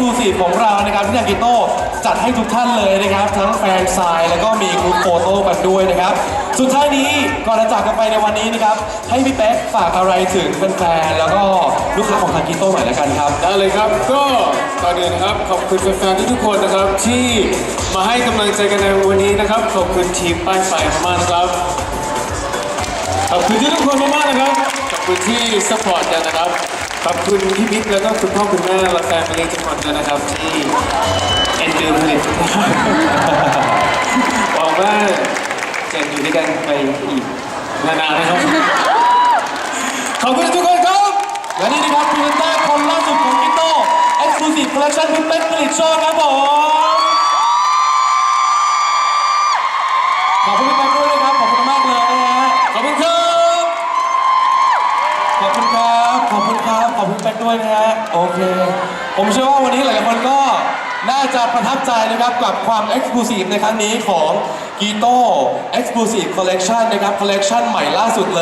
Exclusive ของเรานะครับที่ทางกิโต้จัดให้ทุกท่านเลยนะครับ ทั้งแฟนไซน์แล้วก็มีกรุ๊ปโฟโต้กันด้วยนะครับ สุดท้ายนี้ก่อนจะจากกันไปในวันนี้นะครับ ให้พี่เป๊กฝากอะไรถึงแฟนๆแล้วก็ลูกค้าของทางกิโต้หน่อยละกันครับ ได้เลยครับก็ก่อนอื่นนะครับขอบคุณแฟนๆทุกๆคนนะครับ ที่มาให้กำลังใจกันในวันนี้นะครับ ขอบคุณทีมป้ายไฟมากๆนะครับขอบคุณทุกคนมากๆนะครับขอบคุณที่สปอร์ตกันนะครับ ขอบคุณพี่บิ๊กแล้วก็คุณพ่อคุณแม่และแฟนเพลงทุกคนด้วยนะครับที่เอ็นดูผลิตนะครับหวังว่าจะอยู่ด้วยกันไปอีกนานๆนะครับ ขอบคุณทุกคนครับ และนี่นะครับพรีเซนเตอร์คนล่าสุดของกิโต้ Exclusive Collection พี่เป๊กผลิตโชคครับผมขอบคุณพี่เป๊กด้วยนะครับ ขอบคุณมากเลยนะฮะขอบคุณครับขอบคุณครับ ครับขอบคุณแป๊กด้วยนะฮะโอเค ผมเชื่อว่าวันนี้หลายๆคนก็น่าจะประทับใจนะครับกับความ Exclusive ในครั้งนี้ของ g i t o Exclusive Collection นะครับ Collection ใหม่ล่าสุดเลย